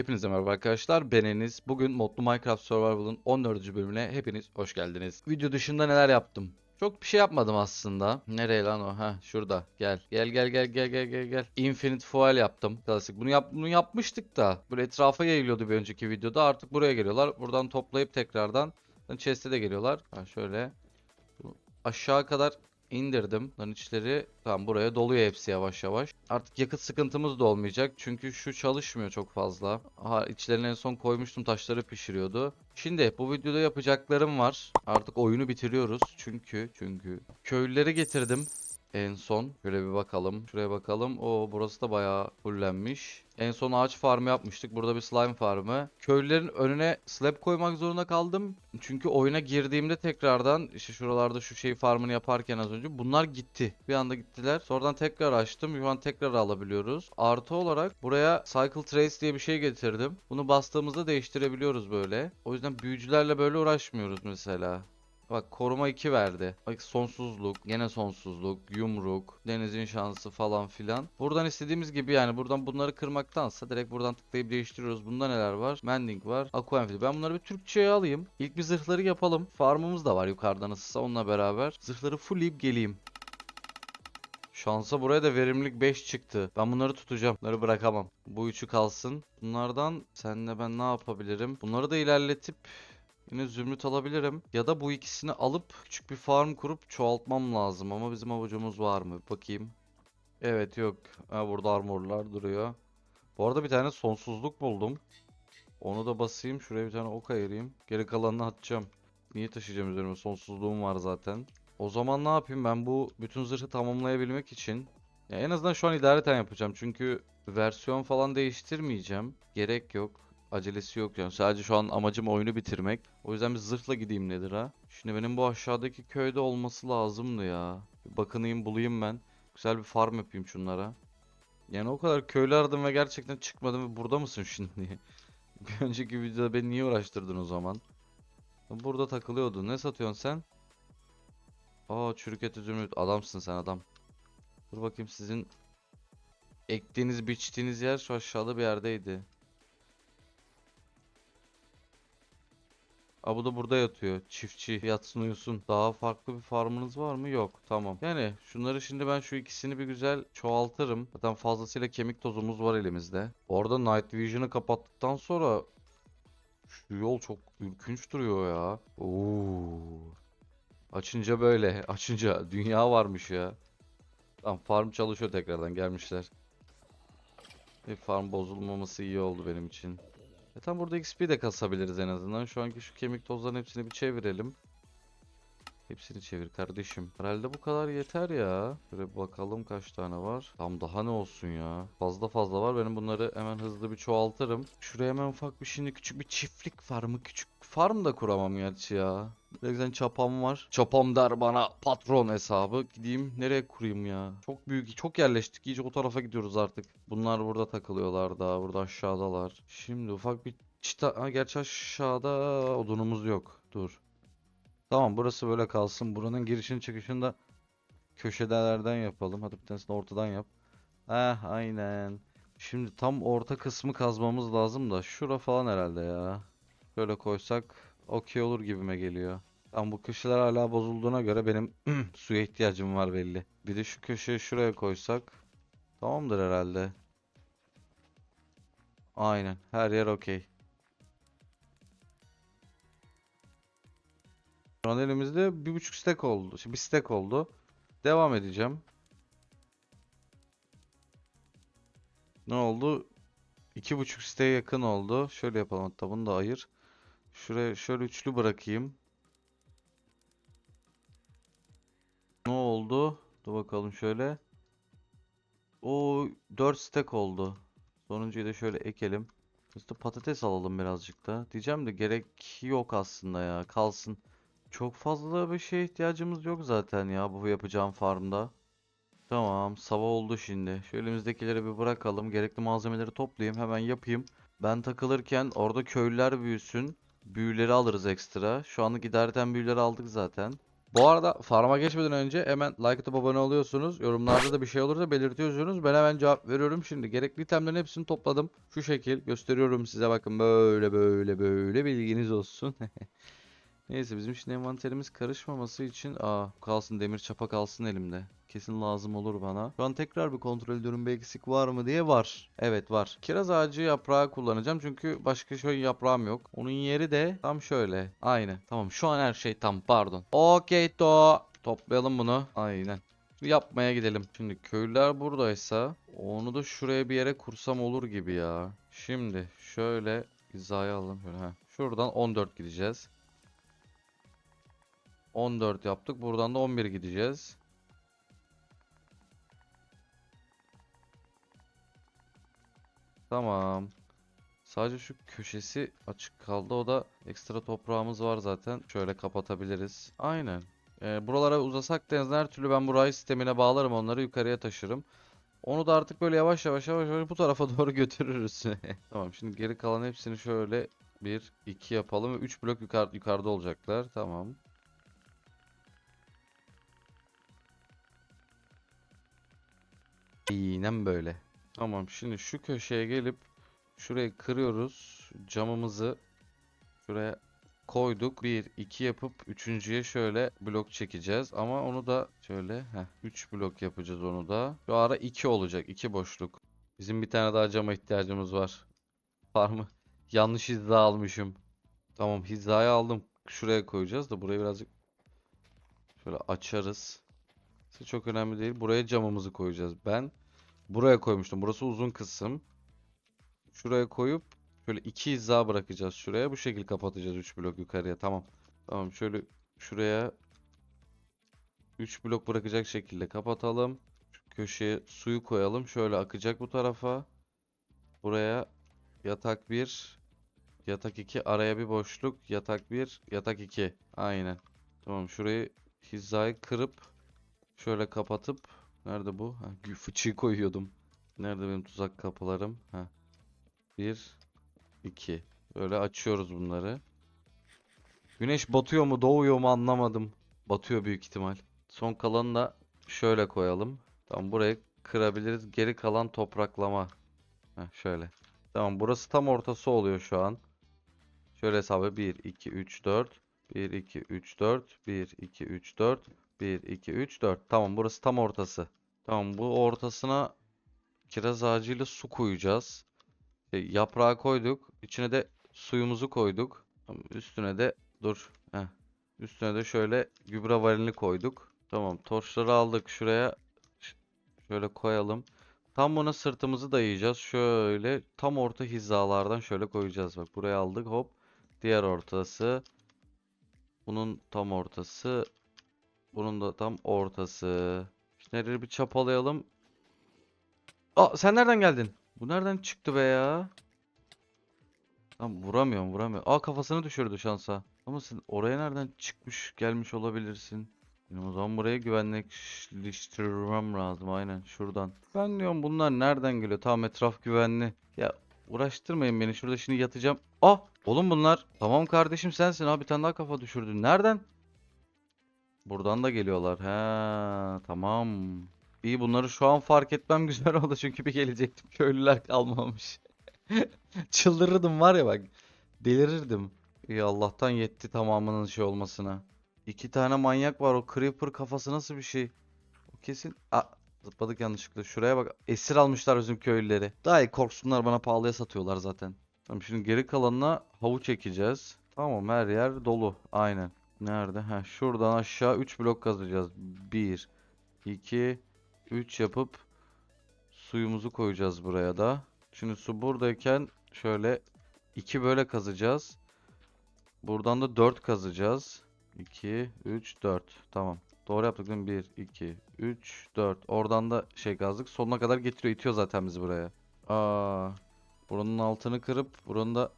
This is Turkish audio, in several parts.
Hepinize merhaba arkadaşlar. Ben Enis. Bugün Modlu Minecraft Survival'ın 14. bölümüne hepiniz hoş geldiniz. Video dışında neler yaptım? Çok bir şey yapmadım aslında. Nereye lan o? Ha şurada. Gel. Gel gel gel gel gel gel gel. Infinite Fuel yaptım. Klasik. Bunu yap bunu yapmıştık da. Böyle etrafa yayılıyordu bir önceki videoda. Artık buraya geliyorlar. Buradan toplayıp tekrardan chest'e de geliyorlar. Ha şöyle. Aşağı kadar indirdim. Lan içleri tamam buraya doluyor hepsi yavaş yavaş. Artık yakıt sıkıntımız da olmayacak. Çünkü şu çalışmıyor çok fazla. Ha içlerine en son koymuştum taşları pişiriyordu. Şimdi bu videoda yapacaklarım var. Artık oyunu bitiriyoruz. Çünkü çünkü köylüleri getirdim. En son şöyle bir bakalım. Şuraya bakalım. O burası da bayağı fullenmiş. En son ağaç farmı yapmıştık. Burada bir slime farmı. Köylülerin önüne slab koymak zorunda kaldım. Çünkü oyuna girdiğimde tekrardan işte şuralarda şu şey farmını yaparken az önce bunlar gitti. Bir anda gittiler. Sonradan tekrar açtım. Şu an tekrar alabiliyoruz. Artı olarak buraya Cycle Trace diye bir şey getirdim. Bunu bastığımızda değiştirebiliyoruz böyle. O yüzden büyücülerle böyle uğraşmıyoruz mesela. Bak koruma 2 verdi. Bak sonsuzluk, gene sonsuzluk, yumruk, denizin şansı falan filan. Buradan istediğimiz gibi yani buradan bunları kırmaktansa direkt buradan tıklayıp değiştiriyoruz. Bunda neler var? Mending var. Aqua Enfil. Ben bunları bir Türkçe'ye alayım. İlk bir zırhları yapalım. Farmımız da var yukarıda nasılsa onunla beraber. Zırhları fullleyip geleyim. Şansa buraya da verimlilik 5 çıktı. Ben bunları tutacağım. Bunları bırakamam. Bu üçü kalsın. Bunlardan senle ben ne yapabilirim? Bunları da ilerletip Yine zümrüt alabilirim. Ya da bu ikisini alıp küçük bir farm kurup çoğaltmam lazım. Ama bizim avucumuz var mı? Bakayım. Evet yok. Ha, burada armorlar duruyor. Bu arada bir tane sonsuzluk buldum. Onu da basayım. Şuraya bir tane ok ayırayım. Geri kalanını atacağım. Niye taşıyacağım üzerime? Sonsuzluğum var zaten. O zaman ne yapayım? Ben bu bütün zırhı tamamlayabilmek için ya en azından şu an idareten yapacağım. Çünkü versiyon falan değiştirmeyeceğim. Gerek yok. Acelesi yok yani. Sadece şu an amacım oyunu bitirmek. O yüzden bir zırhla gideyim nedir ha? Şimdi benim bu aşağıdaki köyde olması lazımdı ya. Bir bakınayım bulayım ben. Güzel bir farm yapayım şunlara. Yani o kadar köylü aradım ve gerçekten çıkmadım ve burada mısın şimdi. Bir önceki videoda beni niye uğraştırdın o zaman? Burada takılıyordu. Ne satıyorsun sen? Aa çürük eti zümrüt. Adamsın sen adam. Dur bakayım sizin ektiğiniz biçtiğiniz yer şu aşağıda bir yerdeydi. Aa bu da burada yatıyor. Çiftçi yatsın uyusun. Daha farklı bir farmınız var mı? Yok. Tamam. Yani şunları şimdi ben şu ikisini bir güzel çoğaltırım. Zaten fazlasıyla kemik tozumuz var elimizde. Orada Night Vision'ı kapattıktan sonra şu yol çok ürkünç duruyor ya. Oo. Açınca böyle. Açınca dünya varmış ya. Tamam farm çalışıyor tekrardan gelmişler. Bir farm bozulmaması iyi oldu benim için. E tam burada XP de kasabiliriz en azından. Şu anki şu kemik tozların hepsini bir çevirelim. Hepsini çevir kardeşim. Herhalde bu kadar yeter ya. Şöyle bakalım kaç tane var. Tam daha ne olsun ya. Fazla fazla var. Benim bunları hemen hızlı bir çoğaltırım. Şuraya hemen ufak bir şimdi küçük bir çiftlik farmı. Küçük farm da kuramam gerçi ya. Direkt çapam var. Çapam der bana patron hesabı. Gideyim nereye kurayım ya. Çok büyük, çok yerleştik. İyice o tarafa gidiyoruz artık. Bunlar burada takılıyorlar daha. Burada aşağıdalar. Şimdi ufak bir çita... Ha, gerçi aşağıda odunumuz yok. Dur. Tamam burası böyle kalsın. Buranın girişini çıkışını da köşelerden yapalım. Hadi bir tanesini ortadan yap. Heh aynen. Şimdi tam orta kısmı kazmamız lazım da. Şura falan herhalde ya. Böyle koysak okey olur gibime geliyor. Ama bu köşeler hala bozulduğuna göre benim suya ihtiyacım var belli. Bir de şu köşeyi şuraya koysak tamamdır herhalde. Aynen. Her yer okey. Şu an elimizde bir buçuk stack oldu. Şimdi bir stack oldu. Devam edeceğim. Ne oldu? İki buçuk stack'e yakın oldu. Şöyle yapalım hatta bunu da ayır. Şuraya şöyle üçlü bırakayım. Ne oldu? Dur bakalım şöyle. O 4 stack oldu. Sonuncuyu da şöyle ekelim. İşte patates alalım birazcık da. Diyeceğim de gerek yok aslında ya. Kalsın. Çok fazla bir şeye ihtiyacımız yok zaten ya bu yapacağım farmda. Tamam, sabah oldu şimdi. Şu elimizdekileri bir bırakalım. Gerekli malzemeleri toplayayım, hemen yapayım. Ben takılırken orada köylüler büyüsün. Büyüleri alırız ekstra. Şu anlık idareten büyüleri aldık zaten. Bu arada farma geçmeden önce hemen like atıp abone oluyorsunuz. Yorumlarda da bir şey olursa belirtiyorsunuz. Ben hemen cevap veriyorum. Şimdi gerekli itemlerin hepsini topladım. Şu şekil gösteriyorum size bakın böyle böyle böyle bilginiz olsun. Neyse bizim şimdi envanterimiz karışmaması için aa kalsın demir çapa kalsın elimde. Kesin lazım olur bana. Şu an tekrar bir kontrol ediyorum bir eksik var mı diye var. Evet var. Kiraz ağacı yaprağı kullanacağım çünkü başka şey yaprağım yok. Onun yeri de tam şöyle. Aynı. Tamam şu an her şey tam pardon. Okey to. Toplayalım bunu. Aynen. Yapmaya gidelim. Şimdi köylüler buradaysa onu da şuraya bir yere kursam olur gibi ya. Şimdi şöyle hizaya alalım. Şöyle. Şuradan 14 gideceğiz. 14 yaptık. Buradan da 11 gideceğiz. Tamam. Sadece şu köşesi açık kaldı. O da ekstra toprağımız var zaten. Şöyle kapatabiliriz. Aynen. Ee, buralara uzasak da her türlü ben burayı sistemine bağlarım. Onları yukarıya taşırım. Onu da artık böyle yavaş yavaş yavaş yavaş bu tarafa doğru götürürüz. Tamam şimdi geri kalan hepsini şöyle 1, 2 yapalım ve 3 blok yukarı, yukarıda olacaklar. Tamam. Aynen böyle. Tamam şimdi şu köşeye gelip şurayı kırıyoruz. Camımızı şuraya koyduk. 1 2 yapıp üçüncüye şöyle blok çekeceğiz ama onu da şöyle heh 3 blok yapacağız onu da. Şu ara 2 olacak. 2 boşluk. Bizim bir tane daha cama ihtiyacımız var. Var mı? Yanlış hiza almışım. Tamam hizayı aldım. Şuraya koyacağız da burayı birazcık şöyle açarız. İşte çok önemli değil. Buraya camımızı koyacağız. Ben buraya koymuştum. Burası uzun kısım. Şuraya koyup şöyle iki hiza bırakacağız şuraya. Bu şekil kapatacağız 3 blok yukarıya. Tamam. Tamam şöyle şuraya 3 blok bırakacak şekilde kapatalım. Şu köşeye suyu koyalım. Şöyle akacak bu tarafa. Buraya yatak 1, yatak 2, araya bir boşluk, yatak 1, yatak 2. Aynen. Tamam şurayı hizayı kırıp şöyle kapatıp nerede bu? Ha, fıçıyı koyuyordum. Nerede benim tuzak kapılarım? Ha. 1 2. Böyle açıyoruz bunları. Güneş batıyor mu, doğuyor mu anlamadım. Batıyor büyük ihtimal. Son kalanı da şöyle koyalım. Tamam burayı kırabiliriz. Geri kalan topraklama. Heh, şöyle. Tamam burası tam ortası oluyor şu an. Şöyle hesabı 1 2 3 4 1 2 3 4 1 2 3 4 1 2 3 4. Tamam burası tam ortası. Tamam bu ortasına kiraz ağacıyla su koyacağız. E, yaprağı koyduk. İçine de suyumuzu koyduk. Tamam, Üstüne de dur. Heh. Üstüne de şöyle gübre varilini koyduk. Tamam torçları aldık. Şuraya şöyle koyalım. Tam buna sırtımızı dayayacağız. Şöyle tam orta hizalardan şöyle koyacağız. Bak buraya aldık hop. Diğer ortası. Bunun tam ortası. Bunun da tam ortası. Nereleri bir çapalayalım. Aa sen nereden geldin? Bu nereden çıktı be ya? Tam vuramıyorum vuramıyorum. Aa kafasını düşürdü şansa. Ama sen oraya nereden çıkmış gelmiş olabilirsin? Benim o zaman buraya güvenlikleştirmem lazım aynen şuradan. Ben diyorum bunlar nereden geliyor? Tamam etraf güvenli. Ya uğraştırmayın beni şurada şimdi yatacağım. Ah oğlum bunlar. Tamam kardeşim sensin abi bir tane daha kafa düşürdün. Nereden? Buradan da geliyorlar. He tamam. İyi bunları şu an fark etmem güzel oldu çünkü bir gelecektim köylüler kalmamış. Çıldırırdım var ya bak. Delirirdim. İyi Allah'tan yetti tamamının şey olmasına. İki tane manyak var o creeper kafası nasıl bir şey? O kesin... Aa, zıpladık yanlışlıkla. Şuraya bak. Esir almışlar bizim köylüleri. Daha iyi korksunlar bana pahalıya satıyorlar zaten. Tamam şimdi geri kalanına havuç çekeceğiz. Tamam her yer dolu. Aynen. Nerede? Ha şuradan aşağı 3 blok kazacağız. 1 2 3 yapıp suyumuzu koyacağız buraya da. Şimdi su buradayken şöyle 2 böyle kazacağız. Buradan da 4 kazacağız. 2 3 4. Tamam. Doğru yaptık değil mi? 1 2 3 4. Oradan da şey kazdık. Sonuna kadar getiriyor, itiyor zaten bizi buraya. Aa. Buranın altını kırıp buranın da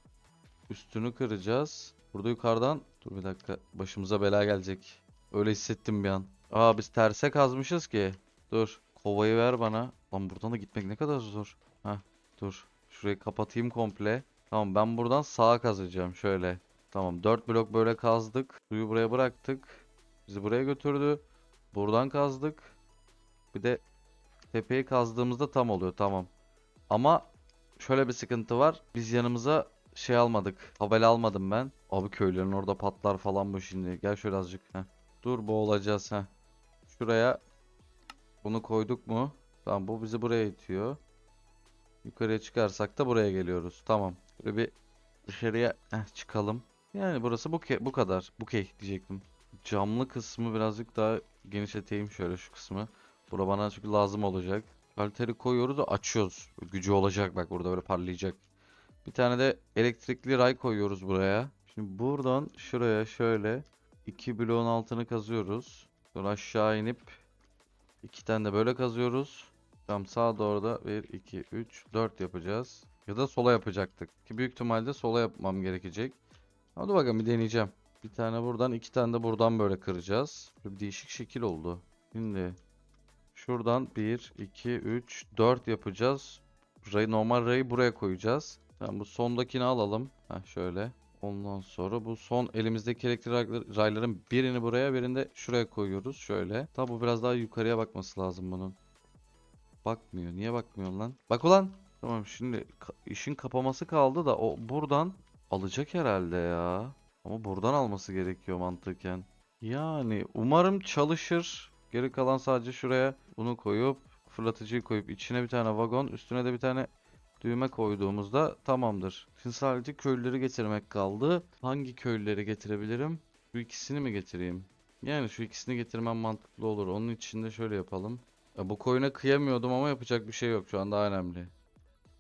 üstünü kıracağız. Burada yukarıdan dur bir dakika başımıza bela gelecek. Öyle hissettim bir an. Aa biz terse kazmışız ki. Dur. Kovayı ver bana. Lan buradan da gitmek ne kadar zor. Heh dur. Şurayı kapatayım komple. Tamam ben buradan sağa kazacağım şöyle. Tamam 4 blok böyle kazdık. Suyu buraya bıraktık. Bizi buraya götürdü. Buradan kazdık. Bir de tepeyi kazdığımızda tam oluyor. Tamam. Ama şöyle bir sıkıntı var. Biz yanımıza şey almadık. Tabela almadım ben. Abi köylerin orada patlar falan bu şimdi. Gel şöyle azıcık. Heh. Dur boğulacağız. Heh. Şuraya bunu koyduk mu? Tamam bu bizi buraya itiyor. Yukarıya çıkarsak da buraya geliyoruz. Tamam. Böyle bir dışarıya heh, çıkalım. Yani burası bu bu kadar. Bukey diyecektim. Camlı kısmı birazcık daha genişleteyim şöyle şu kısmı. Bura bana çünkü lazım olacak. Kalteri koyuyoruz da açıyoruz. Gücü olacak bak burada böyle parlayacak. Bir tane de elektrikli ray koyuyoruz buraya. Şimdi buradan şuraya şöyle iki bloğun altını kazıyoruz. Sonra aşağı inip iki tane de böyle kazıyoruz. Tam sağa doğru da 1, 2, 3, 4 yapacağız. Ya da sola yapacaktık. Ki büyük ihtimalle sola yapmam gerekecek. Hadi bakalım bir deneyeceğim. Bir tane buradan, iki tane de buradan böyle kıracağız. Bir değişik şekil oldu. Şimdi şuradan 1, 2, 3, 4 yapacağız. Ray, normal rayı buraya koyacağız. Tamam bu sondakini alalım. Heh, şöyle. Ondan sonra bu son elimizdeki elektrik ray- rayların birini buraya birini de şuraya koyuyoruz. Şöyle. Tabi bu biraz daha yukarıya bakması lazım bunun. Bakmıyor. Niye bakmıyor lan? Bak ulan. Tamam şimdi işin kapaması kaldı da o buradan alacak herhalde ya. Ama buradan alması gerekiyor mantıken. Yani umarım çalışır. Geri kalan sadece şuraya bunu koyup fırlatıcıyı koyup içine bir tane vagon üstüne de bir tane düğme koyduğumuzda tamamdır. Şimdi sadece köylüleri getirmek kaldı. Hangi köylüleri getirebilirim? Şu ikisini mi getireyim? Yani şu ikisini getirmem mantıklı olur. Onun için de şöyle yapalım. Ya bu koyuna kıyamıyordum ama yapacak bir şey yok şu an daha önemli.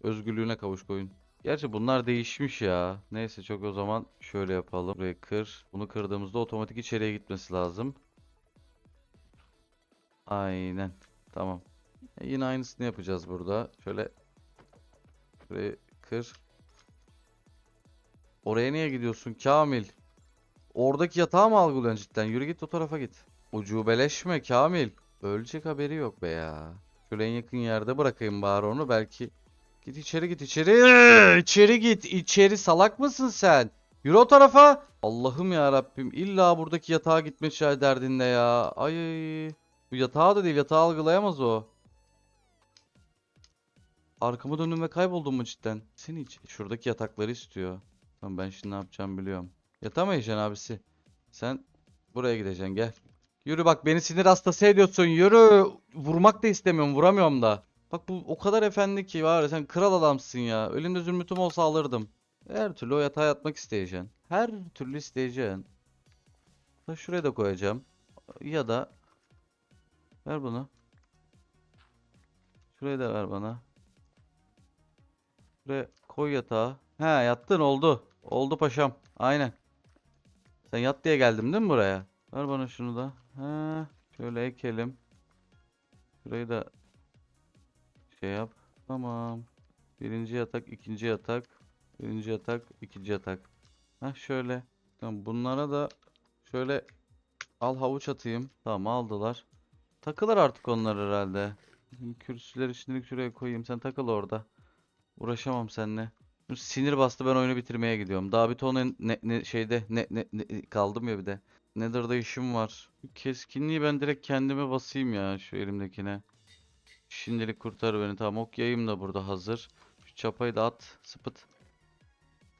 Özgürlüğüne kavuş koyun. Gerçi bunlar değişmiş ya. Neyse çok o zaman şöyle yapalım. Burayı kır. Bunu kırdığımızda otomatik içeriye gitmesi lazım. Aynen. Tamam. E, yine aynısını yapacağız burada. Şöyle Kır. Oraya niye gidiyorsun Kamil? Oradaki yatağı mı algılıyorsun cidden? Yürü git o tarafa git. Ucubeleşme Kamil. Ölecek haberi yok be ya. Şöyle en yakın yerde bırakayım bari onu belki. Git içeri git içeri. İçeri git. içeri salak mısın sen? Yürü o tarafa. Allah'ım ya Rabbim. İlla buradaki yatağa gitme derdinde ya. Ay. Bu yatağı da değil. Yatağı algılayamaz o. Arkamı döndüm ve kayboldum mu cidden? Seni hiç. Şuradaki yatakları istiyor. Tamam ben şimdi ne yapacağımı biliyorum. Yatamayacaksın abisi. Sen buraya gideceksin gel. Yürü bak beni sinir hastası ediyorsun. Yürü. Vurmak da istemiyorum. Vuramıyorum da. Bak bu o kadar efendi ki var sen kral adamsın ya. Elimde zümrütüm olsa alırdım. Her türlü o yatağa yatmak isteyeceksin. Her türlü isteyeceksin. Da şuraya da koyacağım. Ya da ver bunu. Şuraya da ver bana. Buraya koy yatağı. He yattın oldu. Oldu paşam. Aynen. Sen yat diye geldim değil mi buraya? Ver bana şunu da. He. Şöyle ekelim. Şurayı da şey yap. Tamam. Birinci yatak, ikinci yatak. Birinci yatak, ikinci yatak. Heh şöyle. Tamam bunlara da şöyle al havuç atayım. Tamam aldılar. Takılır artık onlar herhalde. Kürsüleri şimdilik şuraya koyayım. Sen takıl orada. Uğraşamam seninle. Sinir bastı ben oyunu bitirmeye gidiyorum. Daha bir ton ne, ne şeyde ne, ne, ne- kaldım ya bir de. Nether'da işim var. Keskinliği ben direkt kendime basayım ya şu elimdekine. Şimdilik kurtar beni. Tamam ok yayım da burada hazır. Şu çapayı da at. Sıpıt.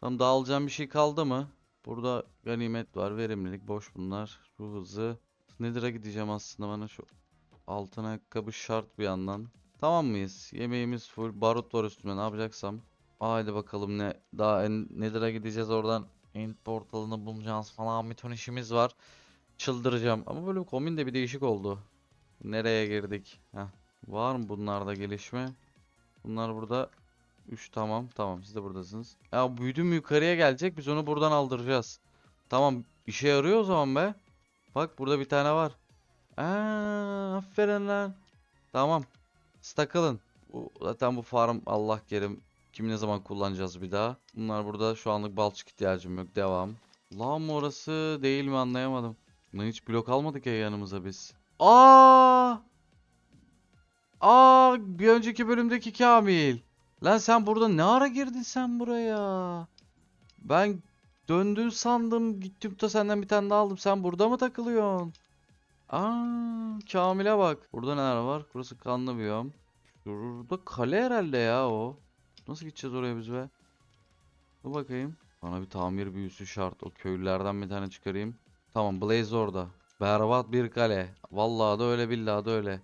Tamam daha alacağım bir şey kaldı mı? Burada ganimet var. Verimlilik boş bunlar. Ruh hızı. Nether'a gideceğim aslında bana şu altın ayakkabı şart bir yandan. Tamam mıyız? Yemeğimiz full. Barut var üstüme ne yapacaksam. Haydi bakalım ne daha en, Nether'a gideceğiz oradan End portalını bulacağız falan bir ton işimiz var. Çıldıracağım. Ama böyle kombin de bir değişik oldu. Nereye girdik? Heh. Var mı bunlarda gelişme? Bunlar burada 3 tamam. Tamam siz de buradasınız. Ya büyüdüm yukarıya gelecek. Biz onu buradan aldıracağız. Tamam işe yarıyor o zaman be. Bak burada bir tane var. Aa, aferin lan. Tamam. Bu, zaten bu farm Allah kerim. Kim ne zaman kullanacağız bir daha. Bunlar burada şu anlık balçık ihtiyacım yok. Devam. Lan orası değil mi anlayamadım. Lan hiç blok almadık ya yanımıza biz. Aa! Aa bir önceki bölümdeki Kamil. Lan sen burada ne ara girdin sen buraya? Ben döndün sandım. Gittim de senden bir tane daha aldım. Sen burada mı takılıyorsun? Aa, Kamil'e bak. Burada neler var? Burası kanlı biyom. Şurada kale herhalde ya o. Nasıl gideceğiz oraya biz be? Dur bakayım. Bana bir tamir büyüsü şart. O köylülerden bir tane çıkarayım. Tamam Blaze orada. Berbat bir kale. Vallahi da öyle billahi da öyle.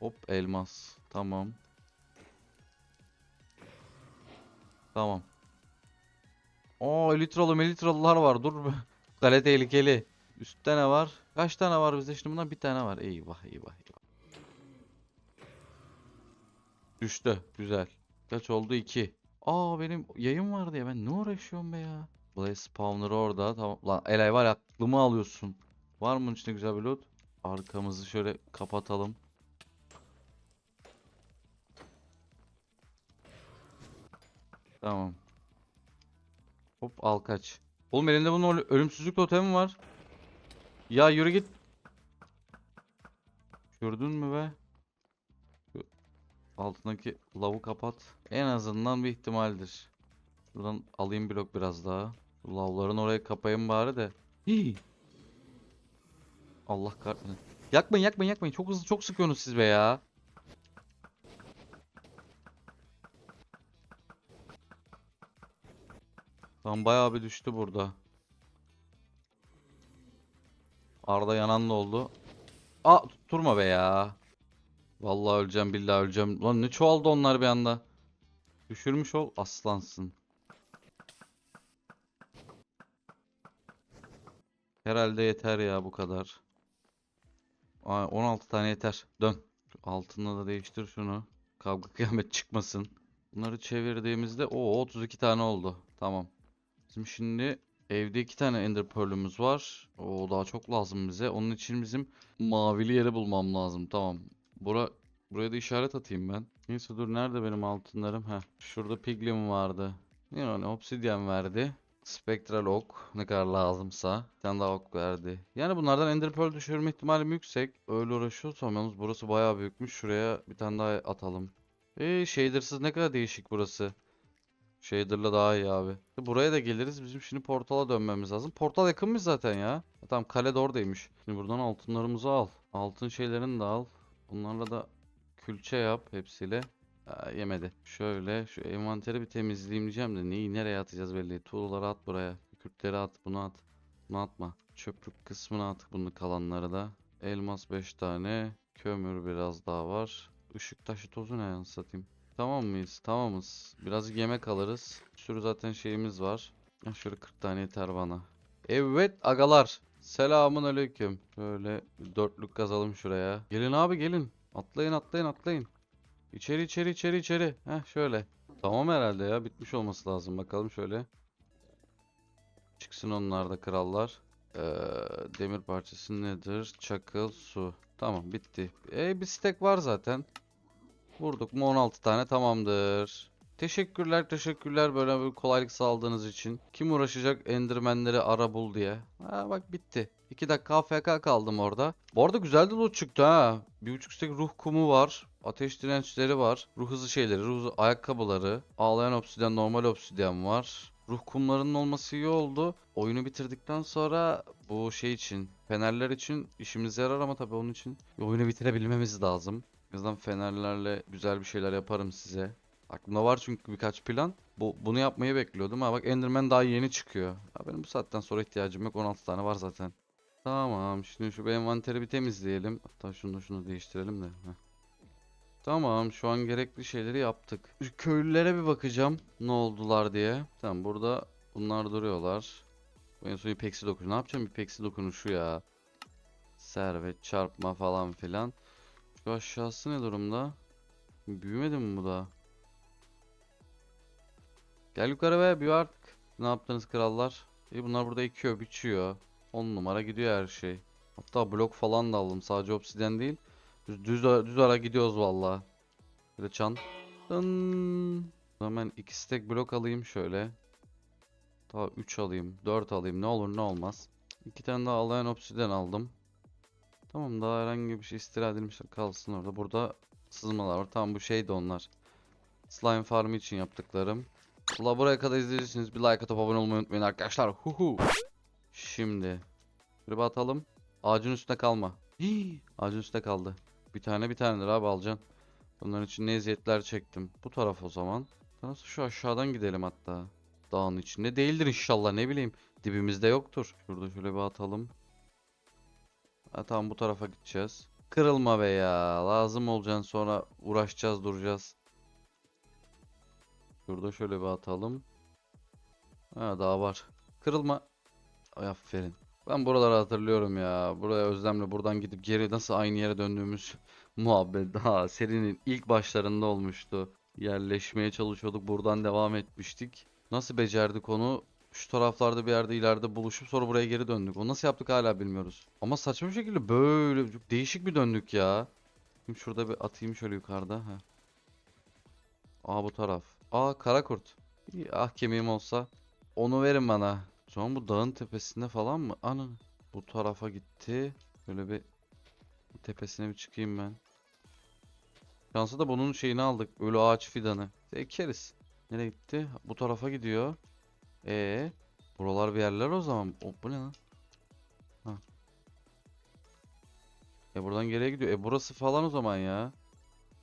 Hop elmas. Tamam. Tamam. Oo elitralı melitralılar var. Dur. Kale tehlikeli. Üstte ne var? Kaç tane var bizde? Şimdi bundan bir tane var. Eyvah eyvah eyvah. Düştü. Güzel. Kaç oldu? 2. Aa benim yayın vardı ya. Ben ne uğraşıyorum be ya? Blaze spawner orada. Tamam. Lan Elay var aklımı alıyorsun. Var mı içinde güzel bir loot? Arkamızı şöyle kapatalım. Tamam. Hop al kaç. Oğlum elinde bunun öl- ölümsüzlük totemi var. Ya yürü git. Gördün mü be? Altındaki lavı kapat. En azından bir ihtimaldir. Buradan alayım blok biraz daha. Lavların oraya kapayım bari de. Hii. Allah kahretsin. Yakmayın yakmayın yakmayın. Çok hızlı çok sıkıyorsunuz siz be ya. Tam bayağı bir düştü burada. Arda yanan da oldu. Aa tutturma be ya. Vallahi öleceğim billahi öleceğim. Lan ne çoğaldı onlar bir anda. Düşürmüş ol aslansın. Herhalde yeter ya bu kadar. Aa, 16 tane yeter. Dön. Şu altını da değiştir şunu. Kavga kıyamet çıkmasın. Bunları çevirdiğimizde o 32 tane oldu. Tamam. Bizim şimdi evde iki tane ender pearl'ümüz var. O daha çok lazım bize. Onun için bizim mavili yeri bulmam lazım. Tamam. Bura, buraya da işaret atayım ben. Neyse dur nerede benim altınlarım? Heh. Şurada piglin vardı. Yani obsidian verdi. Spectral ok ne kadar lazımsa. Bir tane daha ok verdi. Yani bunlardan ender pearl düşürme ihtimalim yüksek. Öyle uğraşıyorsam yalnız burası bayağı büyükmüş. Şuraya bir tane daha atalım. Eee shader'sız ne kadar değişik burası. Shader'la daha iyi abi. Buraya da geliriz. Bizim şimdi portala dönmemiz lazım. Portal yakınmış zaten ya. Tamam kale de oradaymış. Şimdi buradan altınlarımızı al. Altın şeylerini de al. Bunlarla da külçe yap hepsiyle. Ha, yemedi. Şöyle şu envanteri bir temizleyeyim diyeceğim de neyi nereye atacağız belli. Tuğlaları at buraya. Kürkleri at. Bunu at. Bunu atma. Çöplük kısmına at bunu kalanları da. Elmas 5 tane. Kömür biraz daha var. Işık taşı tozu ne yansın satayım. Tamam mıyız? Tamamız. Biraz yemek alırız. Bir sürü zaten şeyimiz var. Ha, Şöyle 40 tane yeter bana. Evet agalar. Selamun aleyküm. Şöyle bir dörtlük kazalım şuraya. Gelin abi gelin. Atlayın atlayın atlayın. İçeri içeri içeri içeri. Heh şöyle. Tamam herhalde ya. Bitmiş olması lazım. Bakalım şöyle. Çıksın onlar da krallar. Ee, demir parçası nedir? Çakıl, su. Tamam bitti. E bir stek var zaten. Vurduk mu 16 tane tamamdır. Teşekkürler teşekkürler böyle bir kolaylık sağladığınız için. Kim uğraşacak endermenleri ara bul diye. Ha bak bitti. 2 dakika AFK kaldım orada. Bu arada güzel de loot çıktı ha. Bir buçuk stek ruh kumu var. Ateş dirençleri var. Ruh hızı şeyleri, ruh hızı ayakkabıları. Ağlayan obsidyen, normal obsidyen var. Ruh kumlarının olması iyi oldu. Oyunu bitirdikten sonra bu şey için, fenerler için işimize yarar ama tabii onun için oyunu bitirebilmemiz lazım. Yüzden fenerlerle güzel bir şeyler yaparım size. Aklımda var çünkü birkaç plan. Bu, bunu yapmayı bekliyordum. Ha bak Enderman daha yeni çıkıyor. Ya benim bu saatten sonra ihtiyacım yok. 16 tane var zaten. Tamam. Şimdi şu bir envanteri bir temizleyelim. Hatta şunu şunu değiştirelim de. Heh. Tamam. Şu an gerekli şeyleri yaptık. Köylülere bir bakacağım. Ne oldular diye. Tamam burada bunlar duruyorlar. En son ipeksi dokunuş. Ne yapacağım ipeksi dokunuşu ya. Servet, çarpma falan filan. Şu aşağısı ne durumda? Büyümedi mi bu da? Gel yukarı be büyü artık. Ne yaptınız krallar? İyi bunlar burada ekiyor, biçiyor. 10 numara gidiyor her şey. Hatta blok falan da aldım. Sadece obsidyen değil. Düz, düz, düz ara gidiyoruz valla. Böyle çan. Dın. Hemen iki stack blok alayım şöyle. Daha 3 alayım. 4 alayım. Ne olur ne olmaz. İki tane daha alayan obsidyen aldım. Tamam daha herhangi bir şey istila edilmişler kalsın orada. Burada sızmalar var. Tamam bu şeydi onlar. Slime farmı için yaptıklarım. Valla buraya kadar izleyiciyseniz bir like atıp abone olmayı unutmayın arkadaşlar. Huhu. Şimdi. Bir atalım. Ağacın üstünde kalma. Hii, ağacın üstünde kaldı. Bir tane bir tanedir abi alacaksın. Bunların için ne eziyetler çektim. Bu taraf o zaman. Nasıl şu aşağıdan gidelim hatta. Dağın içinde değildir inşallah ne bileyim. Dibimizde yoktur. Şurada şöyle bir atalım. Ha, tamam bu tarafa gideceğiz. Kırılma be ya. Lazım olacaksın sonra uğraşacağız duracağız. Şurada şöyle bir atalım. Ha daha var. Kırılma. Ay aferin. Ben buraları hatırlıyorum ya. Buraya Özlem'le buradan gidip geri nasıl aynı yere döndüğümüz muhabbet daha serinin ilk başlarında olmuştu. Yerleşmeye çalışıyorduk. Buradan devam etmiştik. Nasıl becerdik onu? Şu taraflarda bir yerde ileride buluşup sonra buraya geri döndük. Onu nasıl yaptık hala bilmiyoruz. Ama saçma bir şekilde böyle değişik bir döndük ya. Şimdi şurada bir atayım şöyle yukarıda. Ha. Aa bu taraf. Aa kara kurt. Ah kemiğim olsa. Onu verin bana. An bu dağın tepesinde falan mı? Ana. Bu tarafa gitti. Böyle bir tepesine bir çıkayım ben. Şansı da bunun şeyini aldık. Ölü ağaç fidanı. Ekeriz. Nereye gitti? Bu tarafa gidiyor. E buralar bir yerler o zaman. O, bu ne lan? Ha. E buradan geriye gidiyor. E burası falan o zaman ya.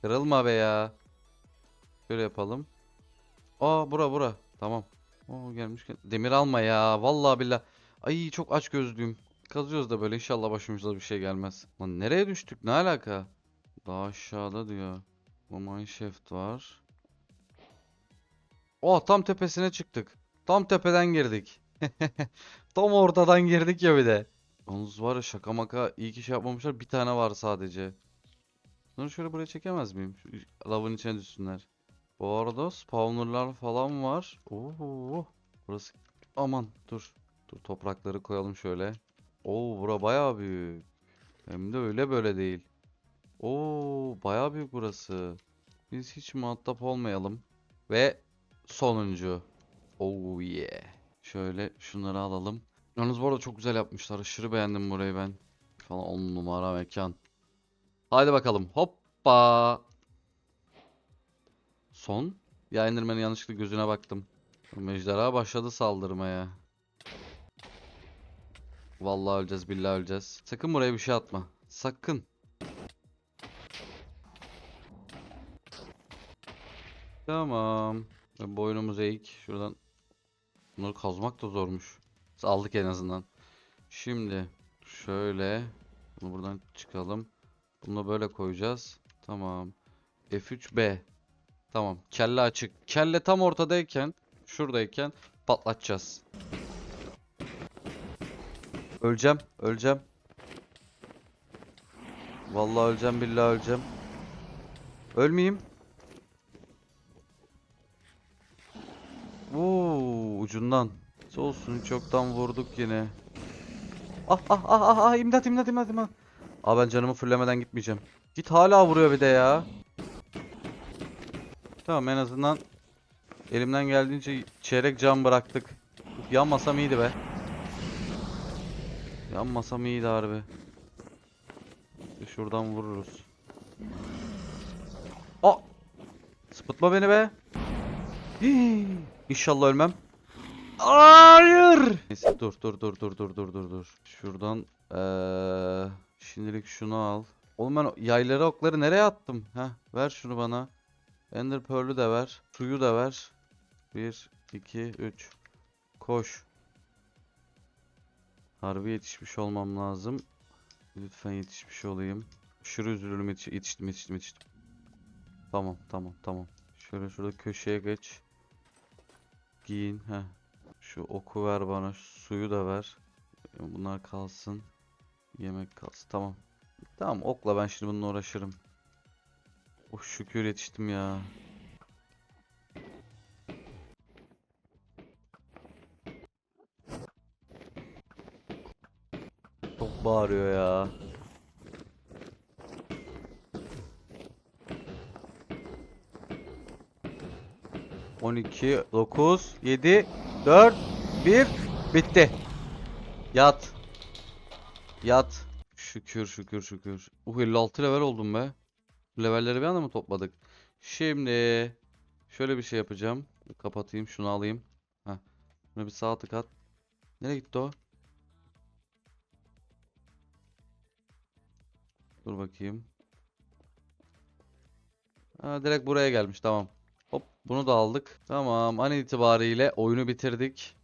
Kırılma be ya. Şöyle yapalım. Aa bura bura. Tamam. Oo gelmişken. Demir alma ya. Vallahi billah. Ay çok aç gözlüyüm. Kazıyoruz da böyle inşallah başımıza bir şey gelmez. Lan nereye düştük? Ne alaka? Daha aşağıda diyor. Bu mineshaft var. Oh tam tepesine çıktık. Tam tepeden girdik. Tam ortadan girdik ya bir de. Yalnız var ya şaka maka iyi ki şey yapmamışlar. Bir tane var sadece. Bunları şöyle buraya çekemez miyim? Şu lavın içine düşsünler. Bu arada spawnerlar falan var. Oo, burası aman dur. Dur toprakları koyalım şöyle. Oo bura bayağı büyük. Hem de öyle böyle değil. Oo bayağı büyük burası. Biz hiç muhatap olmayalım. Ve sonuncu. Oh yeah. Şöyle şunları alalım. Yalnız bu arada çok güzel yapmışlar. Aşırı beğendim burayı ben. Falan on numara mekan. Haydi bakalım. Hoppa. Son. Ya Enderman'ın yanlışlıkla gözüne baktım. Ejderha başladı saldırmaya. Vallahi öleceğiz, billahi öleceğiz. Sakın buraya bir şey atma. Sakın. Tamam. Boynumuz eğik. Şuradan bunları kazmak da zormuş. Aldık en azından. Şimdi şöyle bunu buradan çıkalım. Bunu böyle koyacağız. Tamam. F3B. Tamam. Kelle açık. Kelle tam ortadayken, şuradayken patlatacağız. Öleceğim, öleceğim. Vallahi öleceğim, billahi öleceğim. Ölmeyeyim. Ucundan. Olsun çoktan vurduk yine. Ah ah ah ah ah imdat imdat imdat imdat. Aa ben canımı fullemeden gitmeyeceğim. Git hala vuruyor bir de ya. Tamam en azından elimden geldiğince çeyrek can bıraktık. Yanmasam iyiydi be. Yanmasam iyiydi harbi. Bir Şuradan vururuz. Aa! Sıpıtma beni be. İnşallah ölmem. Hayır. Neyse dur dur dur dur dur dur dur dur. Şuradan eee şimdilik şunu al. Oğlum ben yayları okları nereye attım? Heh ver şunu bana. Ender Pearl'ü de ver. Suyu da ver. 1 2 3 Koş. Harbi yetişmiş olmam lazım. Lütfen yetişmiş olayım. Aşırı üzülürüm yetiş yetiştim yetiştim yetiştim. Tamam tamam tamam. Şöyle şurada köşeye geç. Giyin. Heh. Şu oku ver bana. suyu da ver. Bunlar kalsın. Yemek kalsın. Tamam. Tamam okla ben şimdi bununla uğraşırım. Oh şükür yetiştim ya. Çok bağırıyor ya. On iki, dokuz, yedi, dört, bir, bitti. Yat. Yat. Şükür şükür şükür. Uh 56 level oldum be. Levelleri bir anda mı topladık? Şimdi Şöyle bir şey yapacağım. Kapatayım şunu alayım. Heh. Şuna bir sağ tık at. Nereye gitti o? Dur bakayım. Ha, direkt buraya gelmiş tamam. Hop bunu da aldık. Tamam an itibariyle oyunu bitirdik.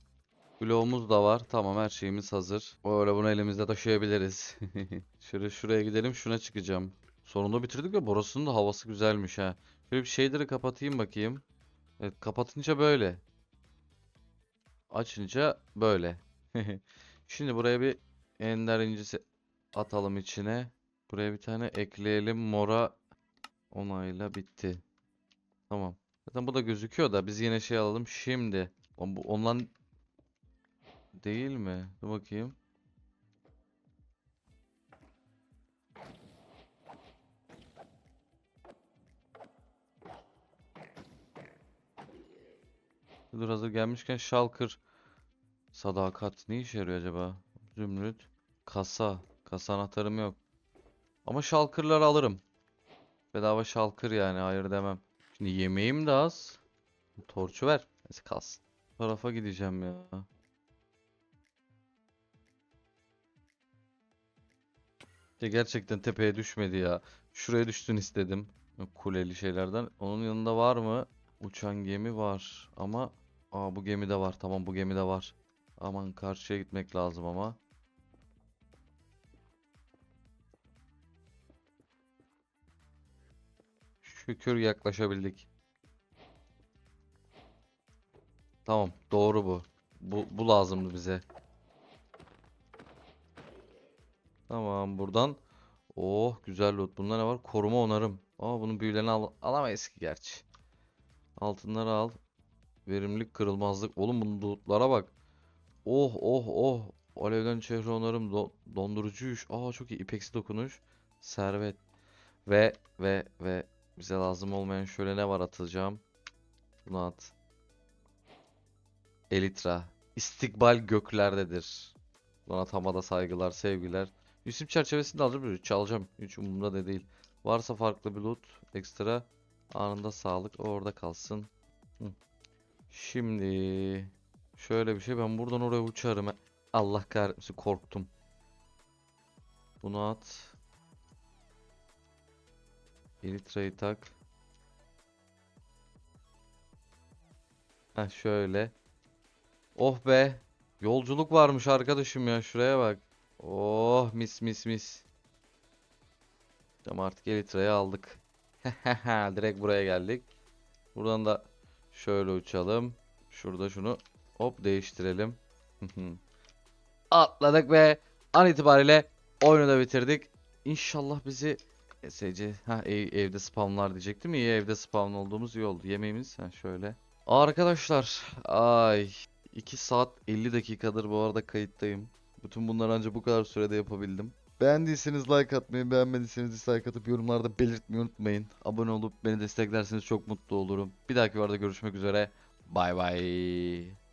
Bloğumuz da var. Tamam her şeyimiz hazır. Böyle bunu elimizde taşıyabiliriz. Şöyle şuraya gidelim şuna çıkacağım. Sonunda bitirdik ve burasının da havası güzelmiş ha. Şöyle bir shader'ı kapatayım bakayım. Evet kapatınca böyle. Açınca böyle. Şimdi buraya bir ender incisi atalım içine. Buraya bir tane ekleyelim. Mora onayla bitti. Tamam. Zaten bu da gözüküyor da biz yine şey alalım. Şimdi. Bu ondan değil mi? Dur bakayım. Dur hazır gelmişken Shulker Sadakat ne işe yarıyor acaba? Zümrüt Kasa Kasa anahtarım yok Ama Shulker'ları alırım Bedava Shulker yani hayır demem Şimdi yemeğim de az Torçu ver Neyse kalsın tarafa gideceğim ya Ya gerçekten tepeye düşmedi ya Şuraya düşsün istedim Kuleli şeylerden Onun yanında var mı? Uçan gemi var ama Aa bu gemide var. Tamam bu gemide var. Aman karşıya gitmek lazım ama. Şükür yaklaşabildik. Tamam doğru bu. Bu, bu lazımdı bize. Tamam buradan. Oh güzel loot. Bunda ne var? Koruma onarım. Aa bunun büyülerini al alamayız ki gerçi. Altınları al. Verimlilik kırılmazlık. Oğlum bunun lootlara bak. Oh oh oh. Alevden çehre onarım. Do dondurucu iş. Aa çok iyi. İpeksi dokunuş. Servet. Ve ve ve bize lazım olmayan şöyle ne var atacağım. Bunu at. Elitra. İstikbal göklerdedir. Donatamada saygılar, sevgiler. İsim çerçevesinde de alacağım. Çalacağım. Hiç umurumda da değil. Varsa farklı bir loot. Ekstra. Anında sağlık. Orada kalsın. Hı. Şimdi şöyle bir şey ben buradan oraya uçarım. Allah kahretmesin korktum. Bunu at. Elitra'yı tak. Heh şöyle. Oh be. Yolculuk varmış arkadaşım ya şuraya bak. Oh mis mis mis. Tamam artık Elitra'yı aldık. Direkt buraya geldik. Buradan da Şöyle uçalım. Şurada şunu hop değiştirelim. Atladık ve an itibariyle oyunu da bitirdik. İnşallah bizi SC ha ev, evde spamlar diyecektim. İyi evde spawn olduğumuz iyi oldu. Yemeğimiz ha şöyle. Arkadaşlar ay 2 saat 50 dakikadır bu arada kayıttayım. Bütün bunları ancak bu kadar sürede yapabildim. Beğendiyseniz like atmayı, beğenmediyseniz dislike atıp yorumlarda belirtmeyi unutmayın. Abone olup beni desteklerseniz çok mutlu olurum. Bir dahaki videoda görüşmek üzere. Bay bay.